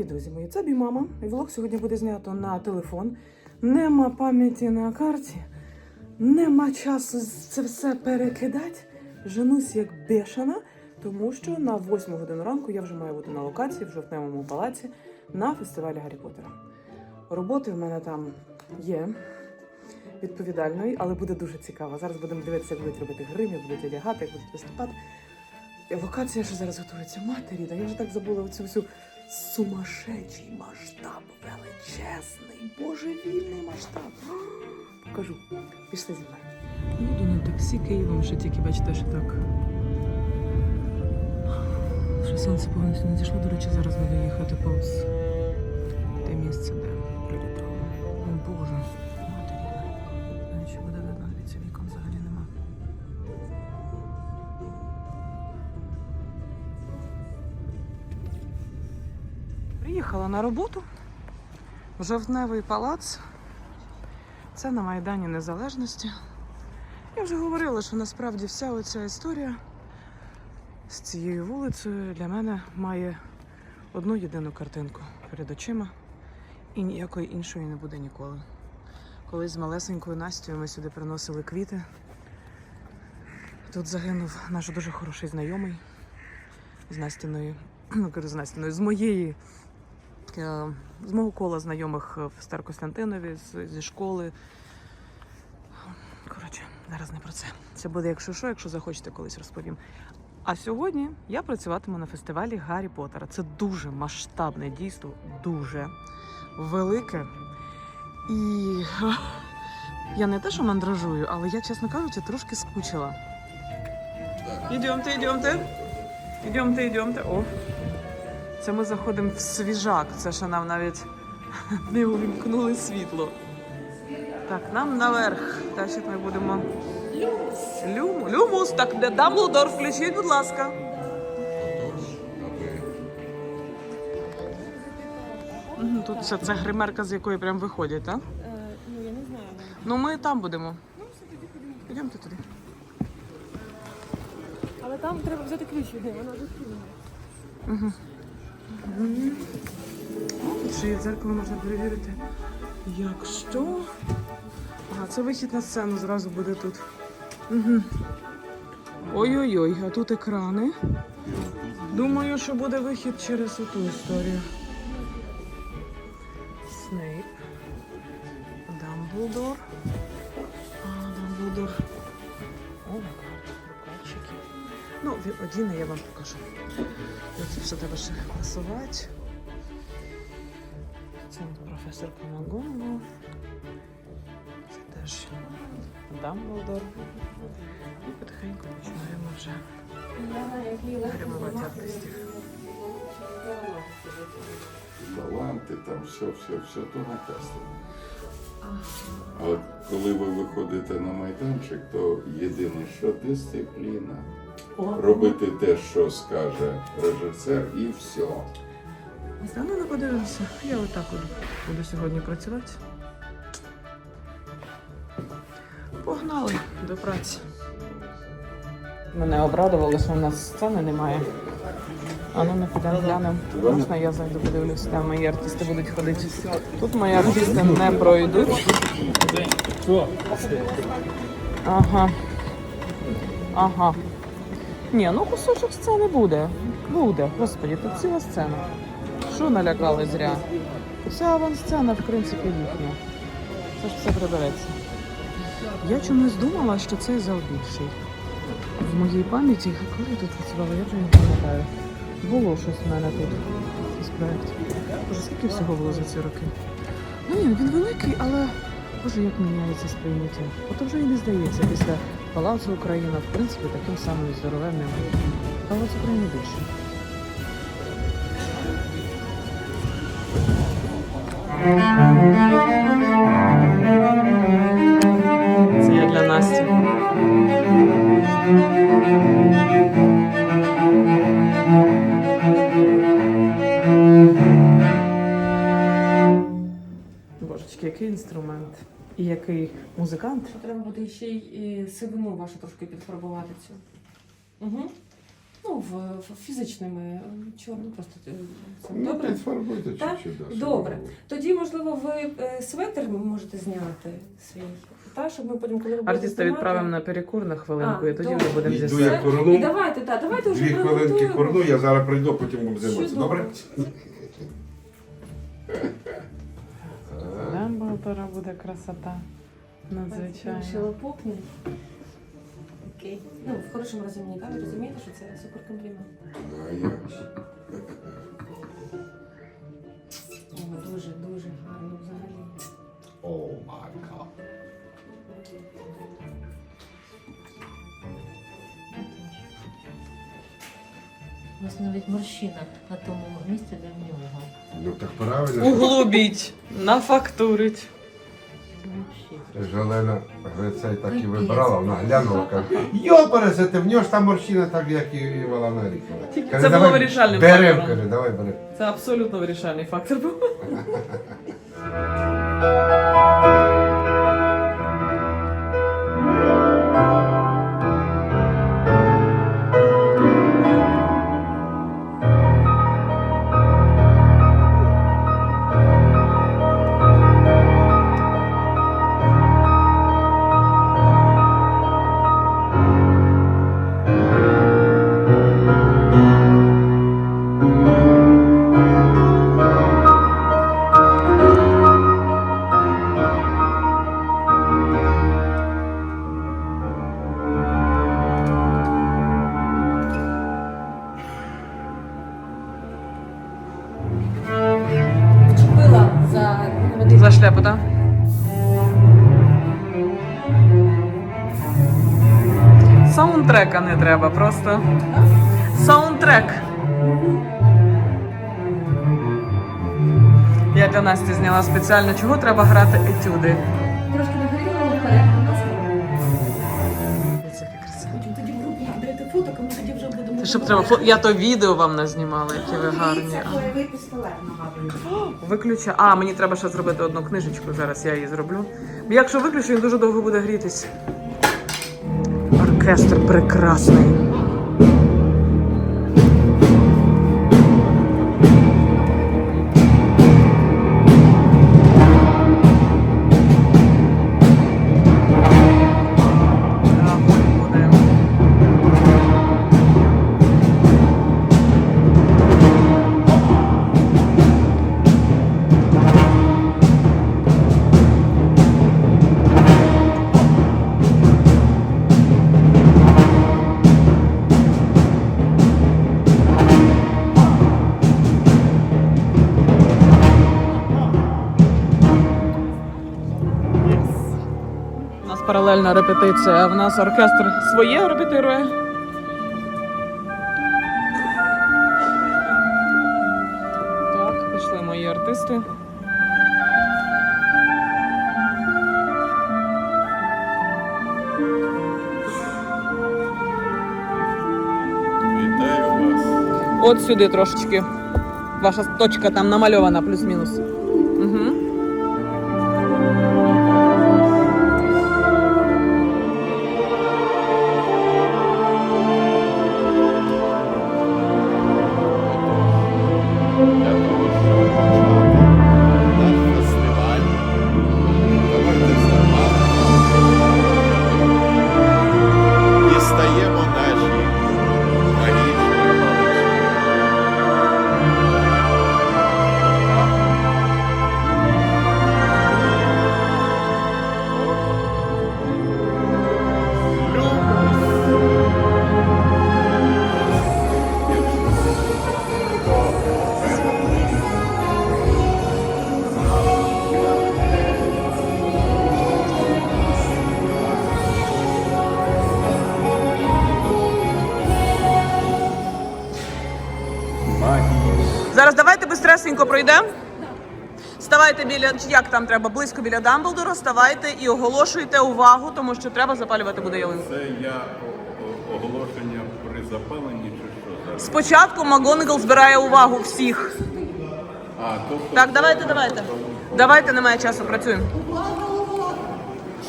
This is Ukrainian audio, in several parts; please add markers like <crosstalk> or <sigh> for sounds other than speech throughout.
Привіт, друзі мої! Це мій мама. І влог сьогодні буде знято на телефон. Нема пам'яті на карті, нема часу це все перекидати. Женусь як бешена, тому що на 8 годину ранку я вже маю бути на локації в жовтневому палаці на фестивалі Гаррі Поттера. Роботи в мене там є відповідальної, але буде дуже цікаво. Зараз будемо дивитися, як будуть робити грим, як будуть одягати, як будуть виступати. Локація, що зараз готується, матері, да я вже так забула оцю всю сумасшедший масштаб, величезний, божевільний масштаб. Покажу. Пішли зі мною. Їду на таксі Києвом, що тільки бачите, що так. Що сонце повністю не зійшло, до речі, зараз буду їхати повз те місце, Приїхала на роботу в жовтневий палац. Це на Майдані Незалежності. Я вже говорила, що насправді вся оця історія з цією вулицею для мене має одну єдину картинку перед очима, і ніякої іншої не буде ніколи. Колись з малесенькою Настю ми сюди приносили квіти. Тут загинув наш дуже хороший знайомий з Настіною, ну з Настіною, з моєї, з мого кола знайомих в Старокостянтинові, зі школи. Коротше, зараз не про це. Це буде, якщо що, якщо захочете, колись розповім. А сьогодні я працюватиму на фестивалі Гаррі Поттера. Це дуже масштабне дійство, дуже велике. І <laughs> я не те, що мандражую, але я, чесно кажучи, трошки скучила. Ідемте, ідемте. Ідемте, ідемте. О. Це ми заходимо в свіжак. Це ще нам навіть <laughs> не увімкнули світло. Так, нам наверх. Значить, ми будемо. Люм... Люмус, так де Дамблдор, включіть, будь ласка. Мгм, Тут це, це гримерка, з якої прям виходять, так? Е, ну, я не знаю. Ну ми там будемо. Йдемте туди. Але там треба взяти ключ від неї, вона відкрита. Угу. Ще є дзеркало можна перевірити. Якщо. Ага, це вихід на сцену зразу буде тут. Угу. Ой-ой-ой, а тут екрани. Думаю, що буде вихід через ту історію. Снейп. Дамблдор. А, Дамблдор. Ну, я вам покажу. Це все треба ще класувати. Це професор Помагонго. Це теж Дамблдор. І потихеньку починаємо вже гримувати артистів. таланти, там все, все, все то на кастингу. А коли ви виходите на майданчик, то єдине, що дисципліна. Робити те, що скаже режисер, і все. Та ну не подивимося. Я отак от буду сьогодні працювати. Погнали до праці. Мене обрадувало, що в нас сцени немає. А ну не підемо глянемо. Можна я зайду подивлюся, де мої артисти будуть ходити. Тут мої артисти не пройдуть. Ага. Ага. Ні, ну кусочок сцени буде. Буде. Господи, тут ціла сцена. Що налякали зря? Вся авансцена, в принципі, їхня. Це ж все прибереться. Я чомусь думала, що цей зал більший. В моїй пам'яті, коли я тут працювала, я вже не пам'ятаю. Було щось в мене тут. Якийсь проєкт. Боже, скільки всього було за ці роки? Ну ні, він великий, але Боже, як міняється сприйняття. Ото вже і не здається після Палацу Україна, в принципі, таким самим здоровенним. Палац України більше. Це і який музикант. Треба буде ще й сивину вашу трошки підфарбувати цю. Угу. Ну, в, в фізичними чорним просто е, це Ну, добре. підфарбуйте Так? чуть-чуть. да, Добре. Тоді, можливо, ви е, светр можете зняти свій, та, щоб ми потім, коли Артиста знімати- відправимо на перекур на хвилинку, А, і тоді добре. вже будемо зі я курну. І давайте, так, давайте вже Дві хвилинки курну, я зараз прийду, потім будемо займатися. Чудово. <laughs> Добре? Дамблдора буде красота. Ще Надзвичайно. лопухне. Окей. Ну, в хорошому розумінні, так? Ви розумієте, що це суперкомплімент? А як нас навіть морщина на тому місці, де в нього. Ну так правильно. Углубіть, нафактурить. Жалена Грицей так і вибирала, вона глянула, каже, йо, пересете, в нього ж там морщина так, як і Валана Рікова. Тільки це було «Давай, вирішальним Берем, фактором. каже, давай берем. Це абсолютно вирішальний фактор був. <laughs> спеціально, чого треба грати етюди. Трошки вперед, будь ласка. Дивіться. Потім тоді в групі дайте фото, ми тоді вже будемо. Щоб треба фо- Я то відео вам назнімала, які ви гарні. бойовий пістолет нагадую. <gasps> Виключа. А, мені треба ще зробити одну книжечку. Зараз я її зроблю. Бо Якщо виключу, він дуже довго буде грітись. Оркестр прекрасний. нас паралельна репетиція. В нас оркестр своє репетирує. Так, пішли мої артисти. Вітаю вас. От сюди трошечки. Ваша точка там намальована, плюс-мінус. Угу. Пройдемо. Ставайте біля, як там треба, близько біля Дамблдора, ставайте і оголошуйте увагу, тому що треба запалювати буде ялинку. Це я о- о- оголошення при запаленні чи що? Зараз. Спочатку Магонгл збирає увагу всіх. А, тобто Так, давайте, давайте. Давайте, немає часу, працюємо.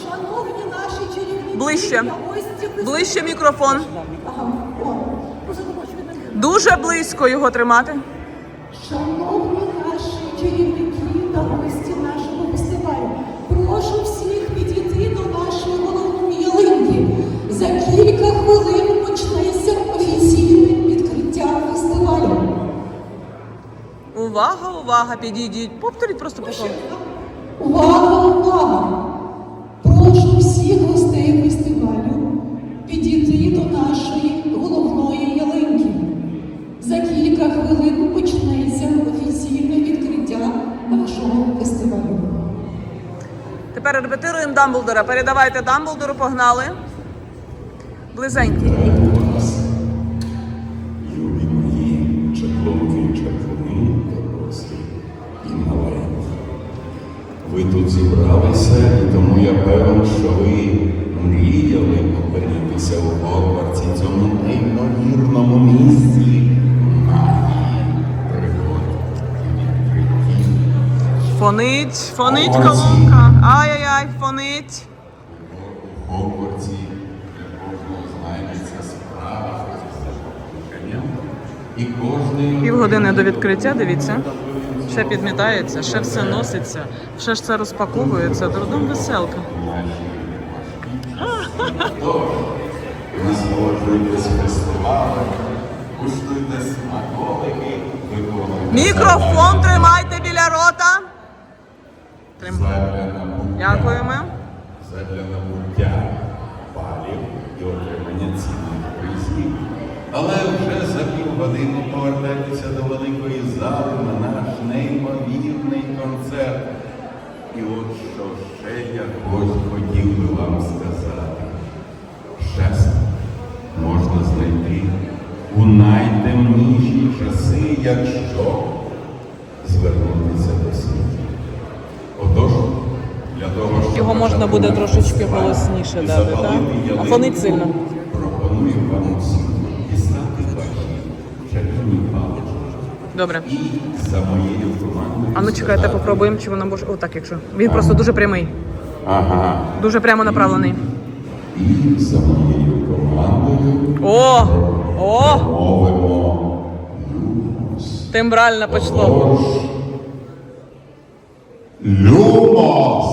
Шановні наші чарівні Ближче. гості, Ближче мікрофон. Дуже близько його тримати. Шановні Увага, увага, підійдіть. Повторіть просто по колу. Увага, увага! Прошу всіх гостей фестивалю підійти до нашої головної ялинки. За кілька хвилин почнеться офіційне відкриття нашого фестивалю. Тепер репетируємо Дамблдора. Передавайте Дамблдору, погнали. Близенько. Я певен, що ви мріяли опинитися у Хогвартсі, цьому неймовірному місці. Фонить, фонить колонка. Ай-яй-яй, фонить. У Хогвартсі для кожного знайдеться справа і кожний Півгодини до відкриття, дивіться. Ще підмітається, ще все носиться, ще ж це розпаковується. Дурдом веселка. Мікрофон тримайте біля рота. Дякуємо. задля набуття балів і отримання призів. Але вже за півгодини повертайтеся до великої зали на наш неймовірний концерт. І от що ще я хотів би вам сказати. Щастя можна знайти у найтемніші часи, якщо звернутися до світу. Отож, для того, щоб Його можна буде трошечки голосніше дати, так? А фонить сильно. Пропоную вам усім дістати ваші чарівні палички. Добре. А ну чекайте, попробуємо, чи вона може. Отак, якщо. Він просто дуже прямий, Ага. дуже прямо направлений. І за моєю командою. О! О! Тембрально почло. Тож, Люмос!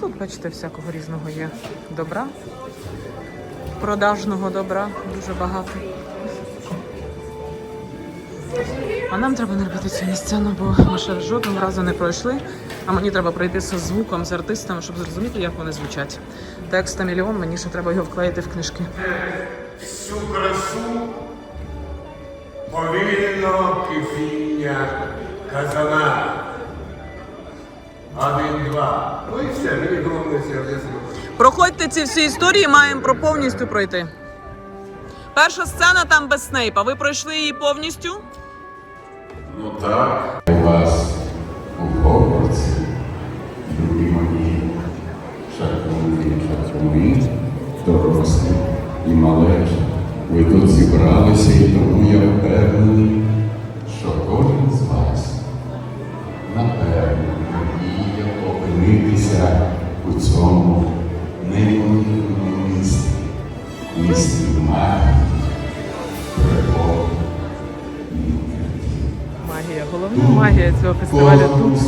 Тут, бачите, всякого різного є добра. Продажного добра дуже багато. А нам треба не робити цю сцену, бо ми ще жодного разу не пройшли. А мені треба пройти зі звуком, з артистами, щоб зрозуміти, як вони звучать. Текста мільйон, мені ще треба його вклеїти в книжки. всю красу повільного кипіння казана. Один, два. Ну і все, мені головне. Проходьте ці всі історії, маємо про повністю пройти. Перша сцена там без Снейпа. Ви пройшли її повністю? Ну так, у вас у Хогвартсі, любі мої шахунки і шахуни, дорослі і малечі. Ви тут зібралися, і тому я впевнений, що кожен з вас напевно мріяв опинитися у цьому неймовірному місті, місті магії, Головна магія цього фестивалю тут.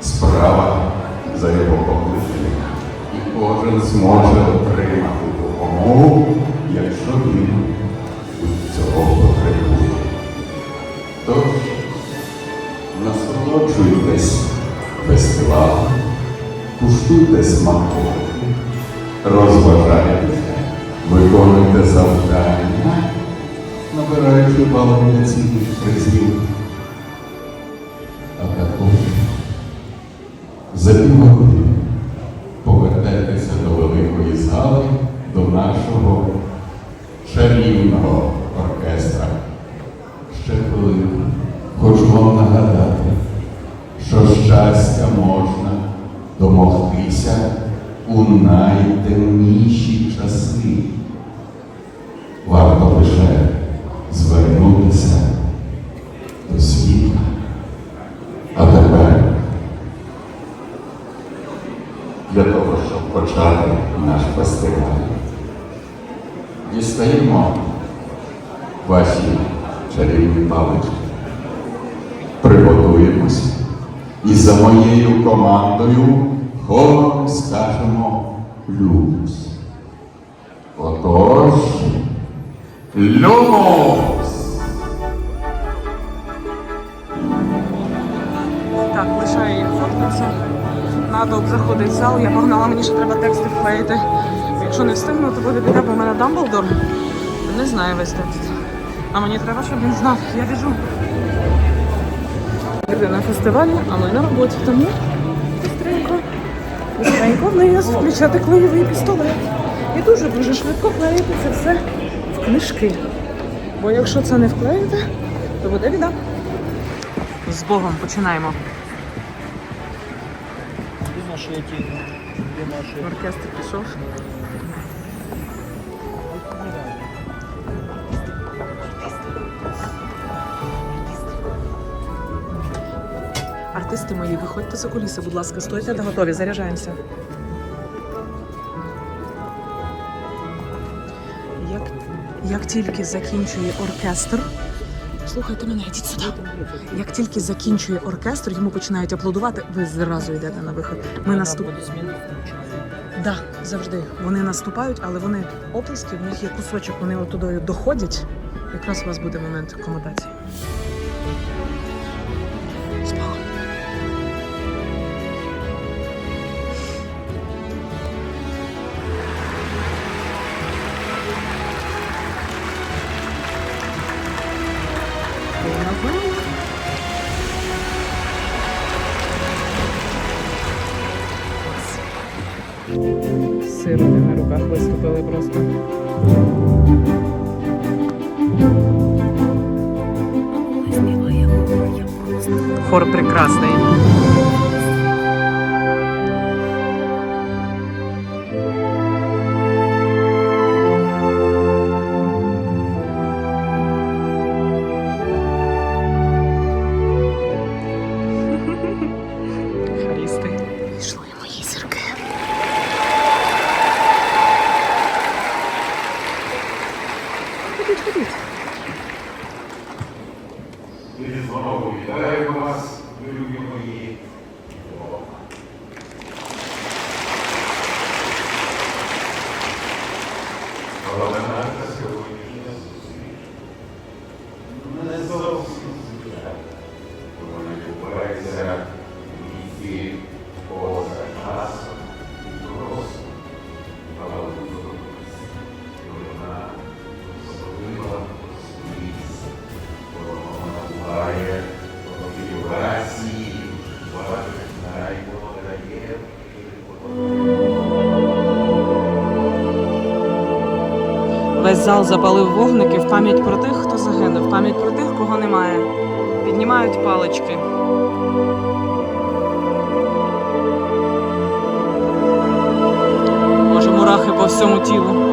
справа за його покликанням. І кожен зможе отримати допомогу, якщо він цього потребує. Тож насолоджуйтесь фестивалем, куштуйте смаколики, розважайтеся, виконуйте завдання, набираючи балом для цінних призів. А також за півгодини повертайтеся до великої зали, до нашого чарівного оркестра. Ще хвилину хочу вам нагадати, що щастя можна домогтися у найтемніші часи. Варто лише звернутися до світла. А тепер для того, щоб почати наш фестиваль, дістаємо ваші чарівні палички. Приготуємось. І за моєю командою хором скажемо люмус. Отож, люмус! Так, лишаю їх фоткатися. Надо заходить в зал. Я погнала, мені ще треба тексти вклеїти. Якщо не встигну, то буде біда, бо в мене Дамблдор не знає весь текст. А мені треба, щоб він знав. Я біжу. Люди на фестивалі, а ми на роботі, тому быстренько, быстренько в неї включати клеєвий пістолет. І дуже-дуже швидко клеїти це все в книжки. Бо якщо це не вклеїти, то буде біда. З Богом починаємо. Оркестр пішов. Артисти мої, виходьте за куліси, будь ласка, стойте та готові, заряджаємося. Як, як тільки закінчує оркестр, слухайте мене, йдіть сюди. Як тільки закінчує оркестр, йому починають аплодувати, ви зразу йдете на вихід. Ми наступ... Да, завжди. Вони наступають, але вони оплески, в них є кусочок, вони отудою доходять. Якраз у вас буде момент акомодації. Сироти на руках виступили просто. Хор прекрасний. Зал запалив вогники в пам'ять про тих, хто загинув, пам'ять про тих, кого немає. Піднімають палички. Може, мурахи по всьому тілу.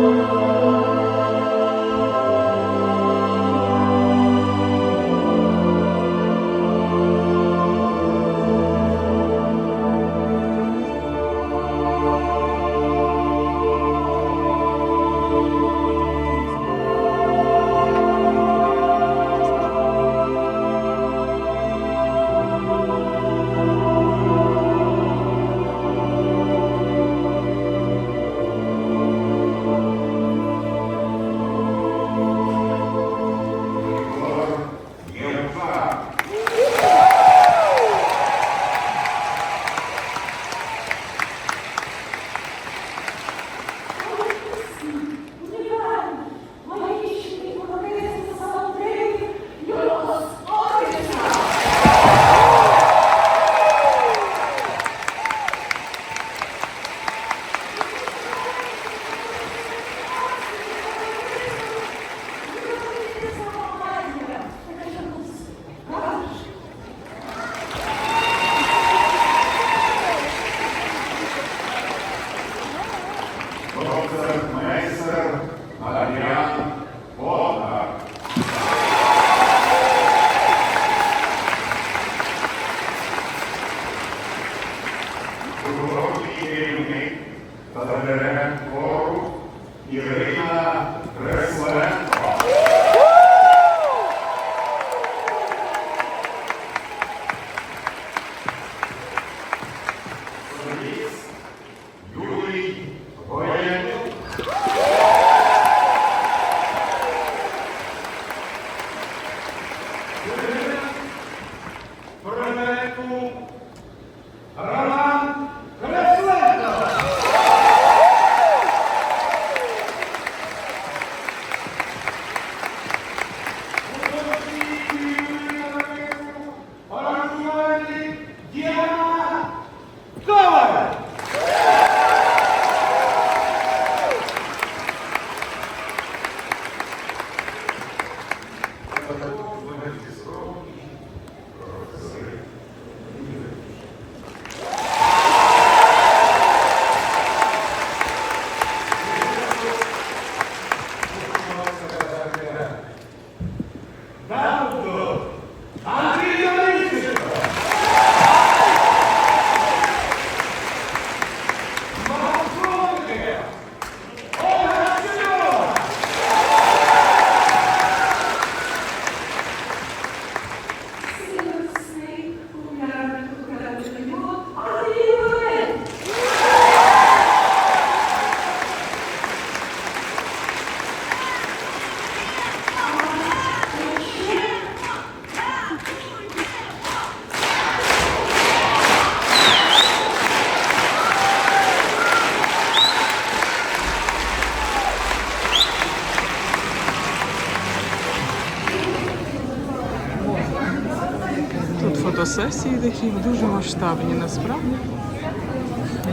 Фотосесії такі дуже масштабні насправді.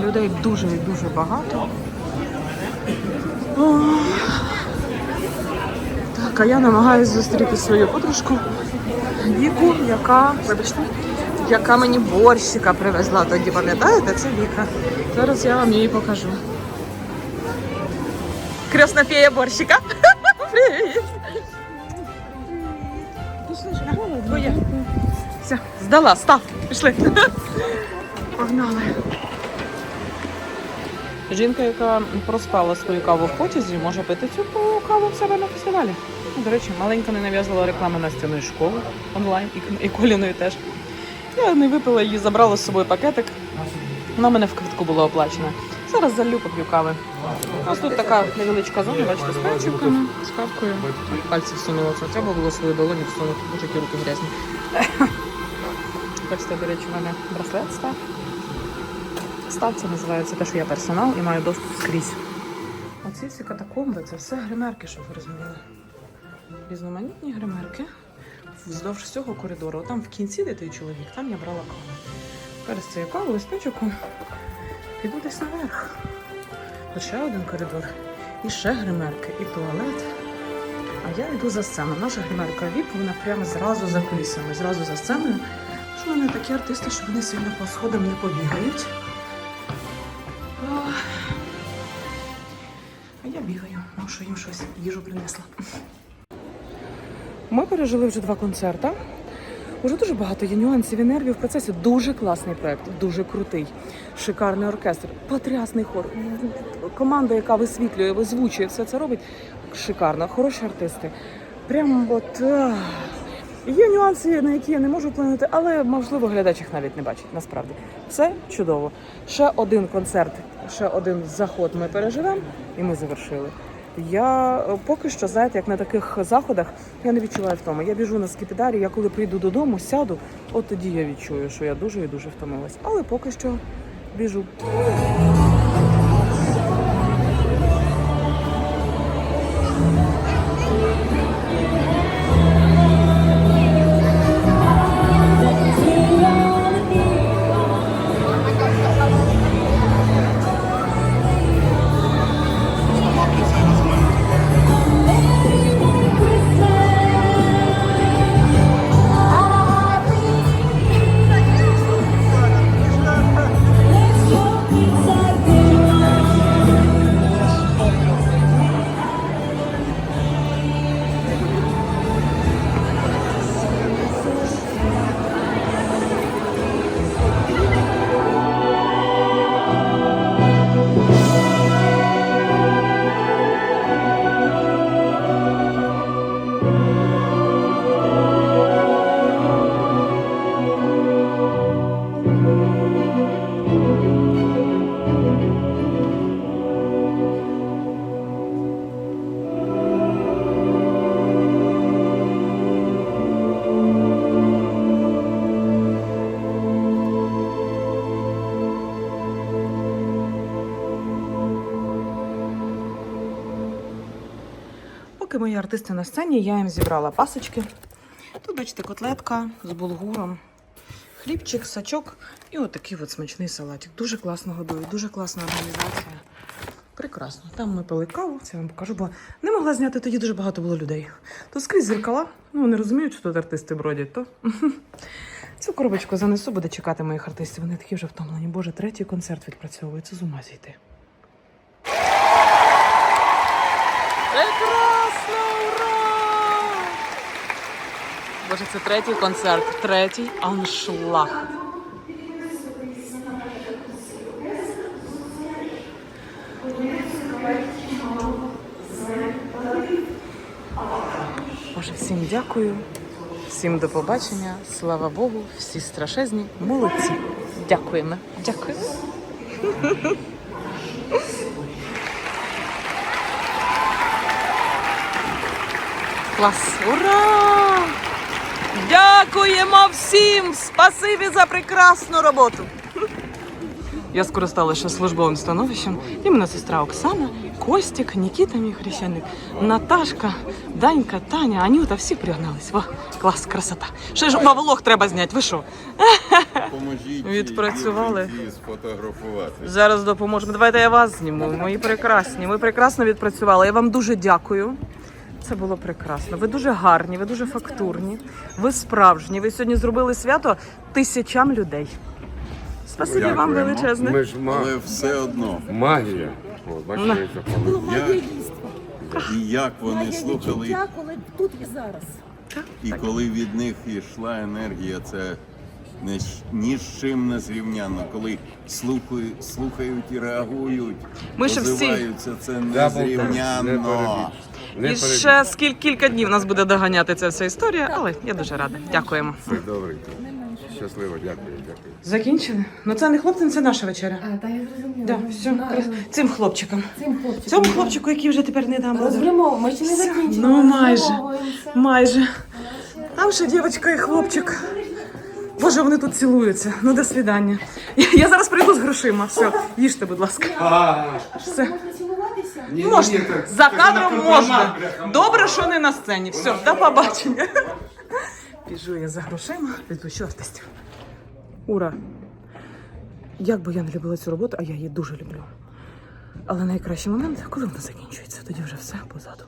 Людей дуже і дуже багато. О, Так, а я намагаюся зустріти свою подружку Віку, яка, вибачте, яка мені борщика привезла тоді, пам'ятаєте? Це Віка. Зараз я вам її покажу. Кресна фея борщика. Все, здала, став, пішли. Погнали. Жінка, яка проспала свою каву в потязі, може пити цю каву в себе на фестивалі. До речі, маленька не нав'язала реклами Настяної школи онлайн і, Коліної теж. Я не випила її, забрала з собою пакетик. Вона мене в квитку була оплачена. Зараз залю поп'ю кави. У нас тут така невеличка зона, бачите, з пальчиками, з кавкою. Пальці всунула, це треба було свою долоню всунути, дуже які руки грязні. Бачите, до речі, у мене браслет став. Став це називається те, що я персонал і маю доступ скрізь. Оці всі катакомби це все гримерки, щоб ви розуміли. Різноманітні гримерки вздовж всього коридору. Там в кінці, де той чоловік, там я брала каву. Перед цією кавою з печоком піду десь наверх. Ще один коридор. І ще гримерки, і туалет. А я йду за сцену. Наша гримерка ВІП, вона прямо зразу за кулісами, зразу за сценою. Вони такі артисти, що вони сильно по сходам не побігають. А я бігаю, може їм щось їжу принесла. Ми пережили вже два концерти. Уже дуже багато є нюансів і нервів в процесі. Дуже класний проект, дуже крутий, шикарний оркестр, потрясний хор. Команда, яка висвітлює, визвучує, все це робить. Шикарно, хороші артисти. Прям от. Є нюанси, на які я не можу вплинути, але можливо глядач їх навіть не бачить. Насправді все чудово. Ще один концерт, ще один заход ми переживемо, і ми завершили. Я е, поки що, знаєте, як на таких заходах я не відчуваю втоми. Я біжу на скіпідарі, я коли прийду додому, сяду, от тоді я відчую, що я дуже і дуже втомилась. Але поки що біжу. Мої артисти на сцені, я їм зібрала пасочки. Тут, бачите, котлетка з булгуром, хлібчик, сачок і отакий от смачний салатик. Дуже класно годують, дуже класна організація. Прекрасно. Там ми пили каву, це я вам покажу, бо не могла зняти тоді дуже багато було людей. Тут скрізь зеркала, ну вони розуміють, що тут артисти бродять, то <laughs> цю коробочку занесу, буде чекати моїх артистів. Вони такі вже втомлені. Боже, третій концерт відпрацьовується з ума зійти. Прекрасно! Ура! Боже, це третій концерт, третій аншлаг. Боже, всім дякую, всім до побачення. Слава Богу, всі страшезні, молодці. Дякуємо. Дякую. Клас! Ура! Дякуємо всім! Спасибі за прекрасну роботу! Я скористалася службовим становищем. І мене сестра Оксана, Костік, Нікіта, мій хрещеник, Наташка, Данька, Таня, Анюта, всі пригнались. Во, клас, красота. Ще ж влог треба зняти. Ви що? Поможіть Відпрацювали. сфотографувати. Зараз допоможемо. Давайте я вас зніму. Мої прекрасні. Ви прекрасно відпрацювали. Я вам дуже дякую. Це було прекрасно. Ви дуже гарні, ви дуже фактурні, ви справжні. Ви сьогодні зробили свято тисячам людей. Спасибі вам величезне. Ми ж ма... Але все одно, магія. От, бачите, як і як вони слухали, коли тут і зараз. і коли від них йшла енергія, це ні, з- ні з чим не зрівняно. Коли слухають, слухають і реагують, Ми ще всі. це Я був незрівняно. Не перебіг. Не І ще скільки кілька днів нас буде доганяти ця вся історія, але я дуже рада. Дякуємо. Все добре. Щасливо, дякую, дякую. Закінчили? Ну це не хлопцям, це наша вечеря. А, та я зрозуміла. Да, все, крас- цим хлопчикам. Цим хлопчиком. Цьому хлопчику, який вже тепер не дам. Розберемо, ми ще не закінчили. ну, майже. Майже. Там ще дівчинка і хлопчик. Боже, вони тут цілуються. Ну, до свидання. Я, я зараз прийду з грошима. Все, їжте, будь ласка. Все. Можна. За кадром можна. Добре, що не на сцені. Все, до побачення. Біжу я за грошима, відпущу артистів. Ура! Як би я не любила цю роботу, а я її дуже люблю. Але найкращий момент, коли вона закінчується, тоді вже все позаду.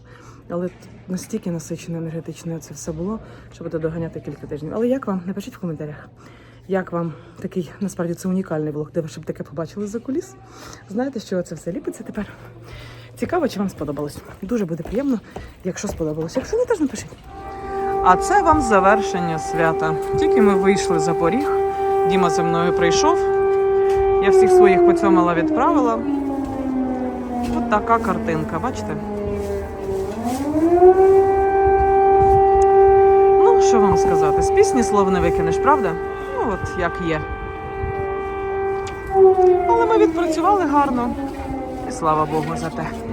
Але настільки насичено енергетично це все було, що буде доганяти кілька тижнів. Але як вам? Напишіть в коментарях. Як вам такий, насправді це унікальний влог, де ви щоб таке побачили за куліс? Знаєте, що це все ліпиться тепер? Цікаво, чи вам сподобалось. Дуже буде приємно, якщо сподобалось. Якщо не, теж напишіть. А це вам завершення свята. Тільки ми вийшли за поріг, Діма зі мною прийшов. Я всіх своїх поцьомала, відправила. От така картинка, бачите? Ну, що вам сказати? З пісні слов не викинеш, правда? Ну, от як є. Але ми відпрацювали гарно. І слава Богу за те.